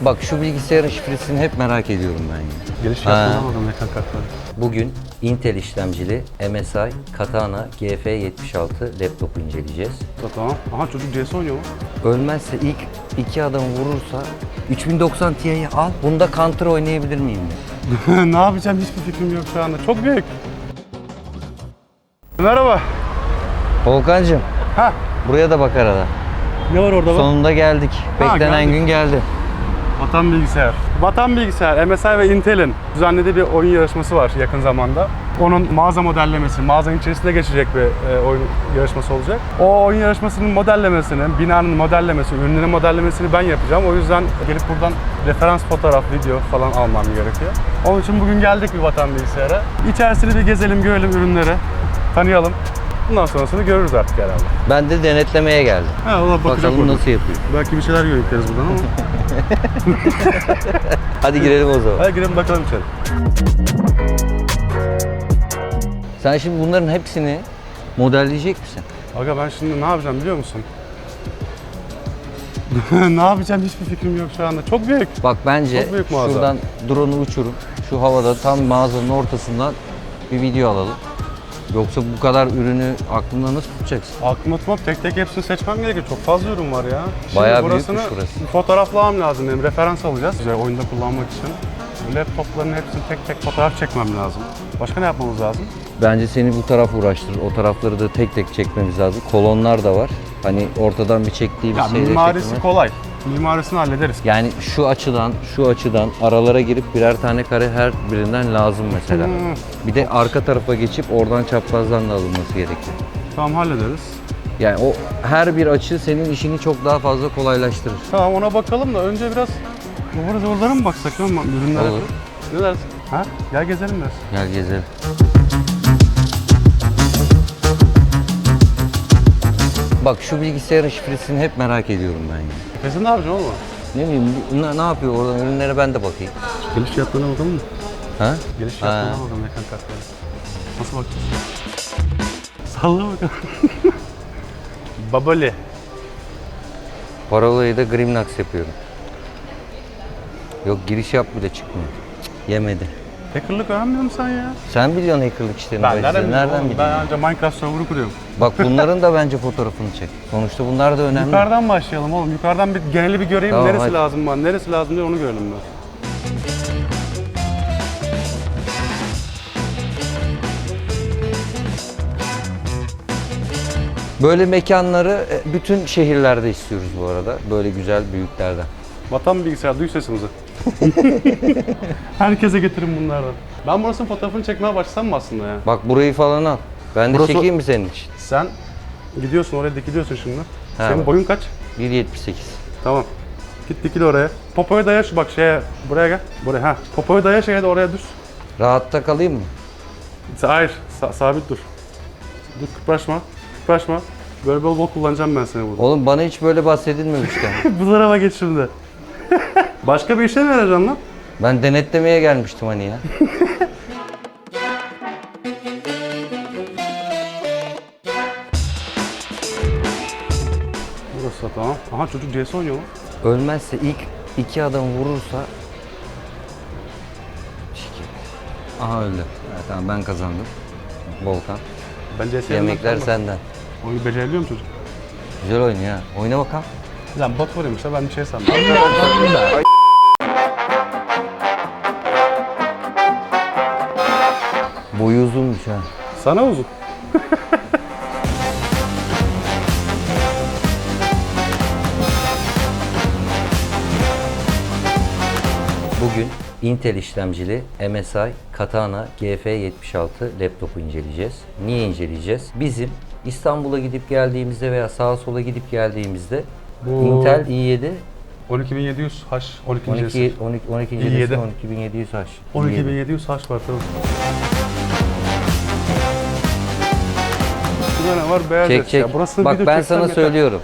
Bak şu bilgisayarın şifresini hep merak ediyorum ben ya. Yapmadan bakalım ekran kartları. Bugün Intel işlemcili MSI Katana GF76 laptopu inceleyeceğiz. Tamam. Aha çocuk CS oynuyor mu? Ölmezse ilk iki adam vurursa 3090 Ti'yi al. Bunda counter oynayabilir miyim? ne yapacağım hiçbir fikrim yok şu anda. Çok büyük. Merhaba. Volkan'cığım Ha. buraya da bak arada. Ne var orada bak? Sonunda geldik. Ha, Beklenen geldik. gün geldi. Vatan Bilgisayar. Vatan Bilgisayar, MSI ve Intel'in düzenlediği bir oyun yarışması var yakın zamanda. Onun mağaza modellemesi, mağazanın içerisinde geçecek bir e, oyun yarışması olacak. O oyun yarışmasının modellemesini, binanın modellemesi, ürünlerin modellemesini ben yapacağım. O yüzden gelip buradan referans fotoğraf, video falan almam gerekiyor. Onun için bugün geldik bir Vatan Bilgisayar'a. İçerisini bir gezelim, görelim ürünleri, tanıyalım. Bundan sonrasını görürüz artık herhalde. Ben de denetlemeye geldim. Ha, bakacak Bakalım orada. nasıl yapıyor. Belki bir şeyler görüyoruz buradan ama. Hadi girelim o zaman. Hadi girelim bakalım içeri. Sen şimdi bunların hepsini modelleyecek misin? Aga ben şimdi ne yapacağım biliyor musun? ne yapacağım hiçbir fikrim yok şu anda. Çok büyük. Bak bence Çok büyük mağaza. şuradan drone'u uçurup şu havada tam mağazanın ortasından bir video alalım. Yoksa bu kadar ürünü aklında nasıl tutacaksın? Aklıma tutmam tek tek hepsini seçmem gerekiyor. Çok fazla ürün var ya. Şimdi Bayağı burasını büyükmüş burası. fotoğraflamam lazım benim. Referans alacağız. Güzel oyunda kullanmak için. Laptopların hepsini tek tek fotoğraf çekmem lazım. Başka ne yapmamız lazım? Bence seni bu taraf uğraştırır. O tarafları da tek tek çekmemiz lazım. Kolonlar da var. Hani ortadan bir çektiğimiz Ya şeyleri mimarisi çekmemiz- kolay. Mimarisini hallederiz. Yani şu açıdan, şu açıdan aralara girip birer tane kare her birinden lazım mesela. Hmm. Bir de arka tarafa geçip oradan çaprazdan da alınması gerekiyor. Tamam hallederiz. Yani o her bir açı senin işini çok daha fazla kolaylaştırır. Tamam ona bakalım da önce biraz ıvır zıvırlara mı baksak lan ürünlere? Olur. Ne dersin? Ha? Gel gezelim biraz. Gel gezelim. Bak şu bilgisayarın şifresini hep merak ediyorum ben ya. Kesin ne yapacaksın oğlum? Ne bileyim bu- ne, ne yapıyor oradan ürünlere ben de bakayım. Geliş fiyatlarına bakalım mı? Ha? Geliş Ha. fiyatlarına bakalım ekran kartları. Nasıl bakacağız? Salla bakalım. Babali. Parolayı da Grimnax yapıyorum. Yok giriş yap bile çıkmıyor. Cık, yemedi. Hackerlık öğrenmiyor musun sen ya? Sen biliyorsun hackerlık işlerini. Ben nereden biliyorum nereden oğlum? biliyorsun? Ben anca Minecraft server'ı kuruyorum. Bak bunların da bence fotoğrafını çek. Sonuçta bunlar da önemli. Yukarıdan başlayalım oğlum. Yukarıdan bir geneli bir göreyim. Tamam, neresi hadi. lazım bana, neresi lazım diye onu görelim ben. Böyle mekanları e, bütün şehirlerde istiyoruz bu arada. Böyle güzel büyüklerden. Vatan bilgisayar duy sesimizi. Herkese getirin bunlardan. Ben burasının fotoğrafını çekmeye başlasam mı aslında ya? Bak burayı falan al. Ben de Burası- çekeyim mi senin için? Sen gidiyorsun oraya dikiliyorsun şimdi. Ha, Senin boyun kaç? 1.78. Tamam. Git dikil oraya. Popoyu daya şu bak şeye. Buraya gel. Buraya ha. Popoyu daya şeye de oraya düz. Rahatta kalayım mı? Hayır. sa- sabit dur. Dur kıpraşma. Kıpraşma. Böyle bol bol kullanacağım ben seni burada. Oğlum bana hiç böyle bahsedilmemişken. Bu tarafa geç şimdi. Başka bir işe mi yarayacaksın lan? ben denetlemeye gelmiştim hani ya. Burası da tamam. Aha çocuk CS oynuyor mu? Ölmezse ilk iki adam vurursa... Şike. Aha öldü. Evet, tamam ben kazandım. Volkan. Ben CS Yemekler sen. senden. Oyunu becerebiliyor mu çocuk? Güzel oyun ya. Oyna bakalım. Lan bot vuruyormuş da ben bir şey sandım. Boyu uzunmuş ha. Sana uzun. Bugün Intel işlemcili MSI Katana GF76 laptopu inceleyeceğiz. Niye inceleyeceğiz? Bizim İstanbul'a gidip geldiğimizde veya sağa sola gidip geldiğimizde Bu- Intel i7 12700 H 12. 12 nesil. 12 12. i7. nesil 12700H. 12700 H var tabii. Burada ne var? Beyaz Çek eşya. çek. Burasını Bak ben sana yeter. söylüyorum.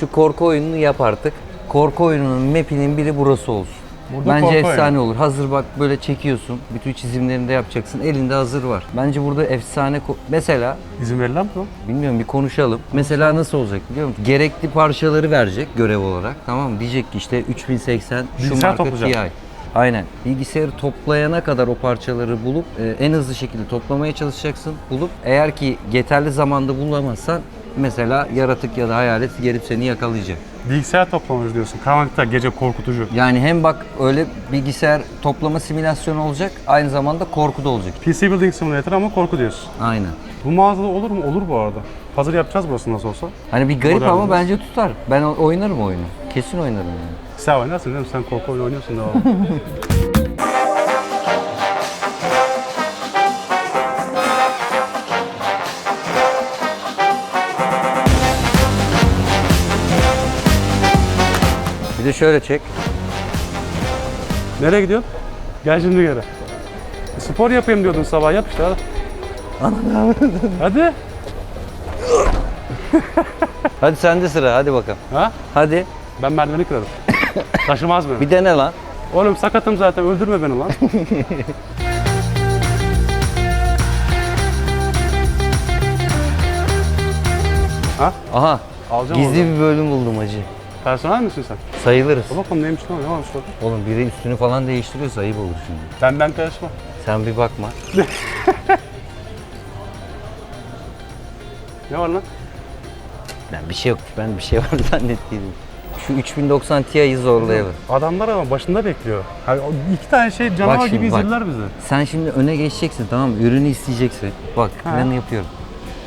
Şu korku oyununu yap artık. Korku oyununun map'inin biri burası olsun. Burada Bence efsane olur. Hazır bak böyle çekiyorsun. Bütün çizimlerini de yapacaksın. Elinde hazır var. Bence burada efsane mesela İzin verilen mi? bilmiyorum bir konuşalım. Mesela nasıl olacak biliyor musun? Gerekli parçaları verecek görev olarak. Tamam mı? Diyecek ki işte 3080 şu Bilgisayar marka. TI. Aynen. Bilgisayarı toplayana kadar o parçaları bulup e, en hızlı şekilde toplamaya çalışacaksın. Bulup eğer ki yeterli zamanda bulamazsan mesela yaratık ya da hayalet gelip seni yakalayacak. Bilgisayar toplamacı diyorsun. Karanlıkta gece korkutucu. Yani hem bak öyle bilgisayar toplama simülasyonu olacak aynı zamanda korku da olacak. PC Building Simulator ama korku diyorsun. Aynen. Bu mağazada olur mu? Olur bu arada. Hazır yapacağız burası nasıl olsa. Hani bir garip Modern ama olmaz. bence tutar. Ben o- oynarım oyunu. Kesin oynarım yani. Sen oynarsın değil mi? Sen korku oyunu oynuyorsun devamlı. Bir de şöyle çek. Nereye gidiyorsun? Gel şimdi geri. Spor yapayım diyordun sabah. Yap işte hadi. Hadi. Hadi sende sıra hadi bakalım. Ha? Hadi Ben merdiveni kırarım. Taşımaz beni. bir dene lan. Oğlum sakatım zaten öldürme beni lan. ha? Aha Alacağım gizli oradan. bir bölüm buldum hacı. Personel misin sen? Sayılırız. Dur bakalım neymiş lan ne varmış orada? Oğlum biri üstünü falan değiştiriyorsa ayıp olur şimdi. Benden karışma. Sen bir bakma. Ne var lan? Ben bir şey yok. Ben bir şey var zannettiydim. Şu 3090 Ti'yi zorlayalım. Adamlar ama başında bekliyor. O iki tane şey canavar Bak gibi şimdi, bak. izlediler bizi. Sen şimdi öne geçeceksin tamam mı? Ürünü isteyeceksin. Bak Ha. planı yapıyorum.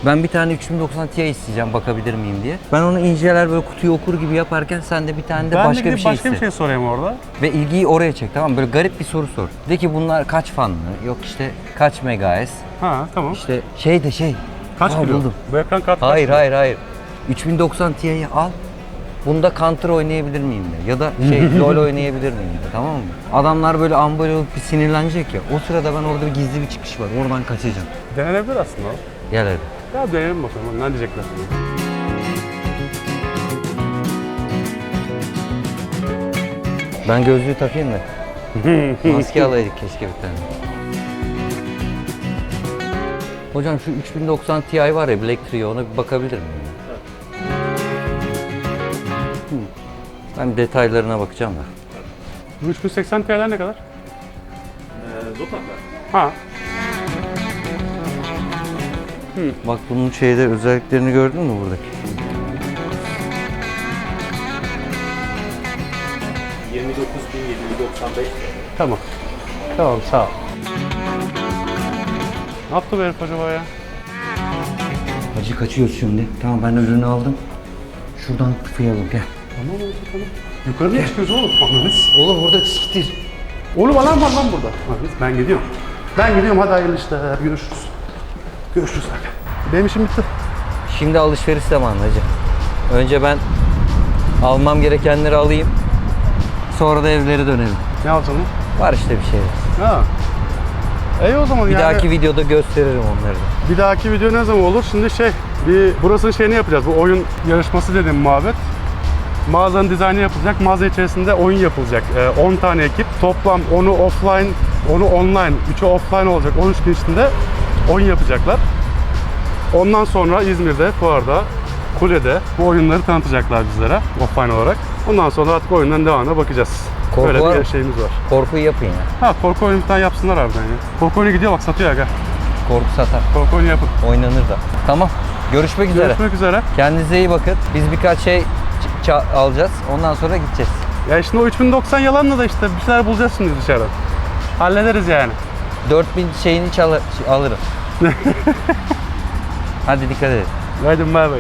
Ben bir tane 3090 Ti isteyeceğim bakabilir miyim diye. Ben onu inceler böyle kutuyu okur gibi yaparken sen de bir tane de ben başka de bir gidip şey başka iste. bir şey sorayım orada. Ve ilgiyi oraya çek tamam mı? Böyle garip bir soru sor. De ki bunlar kaç fanlı? Yok işte kaç megahertz? Ha tamam. İşte şey de şey. Kaç Aa, kilo? buldum. Bu ekran kartı kaç Hayır kilo? hayır hayır. 3090 Ti'yi al. Bunda counter oynayabilir miyim de. Ya da şey LoL oynayabilir miyim de. Tamam mı? Adamlar böyle ambal olup bir sinirlenecek ya. O sırada ben orada bir gizli bir çıkış var. Oradan kaçacağım. Denenebilir aslında o. Gel hadi. Ya deneyelim bakalım ne diyecekler. Ben gözlüğü takayım da. Maske alaydık keşke bir tane. Hocam şu 3090 Ti var ya Black Trio ona bir bakabilir miyim? Ben detaylarına bakacağım da. Bu 3080 Ti'ler ne kadar? Ha. Bak bunun şeyde özelliklerini gördün mü buradaki? 29.795 Tamam. Tamam sağ ol. Ne yaptı bu herif acaba ya? Hacı kaçıyoruz şimdi. Tamam ben ürünü aldım. Şuradan tıkayalım gel. Tamam oldu tamam. Yukarı niye çıkıyoruz oğlum? Anladınız. Oğlum burada siktir. Oğlum alarm var lan burada. Anladınız. Ben gidiyorum. Ben gidiyorum hadi hayırlı işler. Görüşürüz. Görüşürüz. Benim işim bitti. Şimdi alışveriş zamanı hacı. Önce ben almam gerekenleri alayım. Sonra da evlere dönelim. Ne yapacağım Var işte bir şey. lan? Ha. İyi o zaman Bir yani. dahaki videoda gösteririm onları da. Bir dahaki video ne zaman olur? Şimdi şey, bir burasının şeyini yapacağız. Bu oyun yarışması dediğim muhabbet. Mağazanın dizaynı yapılacak. Mağaza içerisinde oyun yapılacak. Ee, 10 tane ekip. Toplam 10'u offline, 10'u online. 3'ü offline olacak. 13 gün içinde oyun yapacaklar. Ondan sonra İzmir'de, fuarda, kulede bu oyunları tanıtacaklar bizlere offline olarak. Ondan sonra artık oyundan devamına bakacağız. Korku Böyle var bir şeyimiz var. Korkuyu yapın ya. Ha korku oyunu bir tane yapsınlar harbiden ya. Korku oyunu gidiyor bak satıyor gel. Korku satar. Korku oyunu yapın. Oynanır da. Tamam. Görüşmek üzere. Görüşmek üzere. Kendinize iyi bakın. Biz birkaç şey ç- ça- alacağız. Ondan sonra gideceğiz. Ya şimdi o 3090 yalanla da işte bir şeyler bulacağız şimdi dışarı. Hallederiz yani. 4000 şeyini çal alırım. Hadi dikkat edin. Hadi bay bay.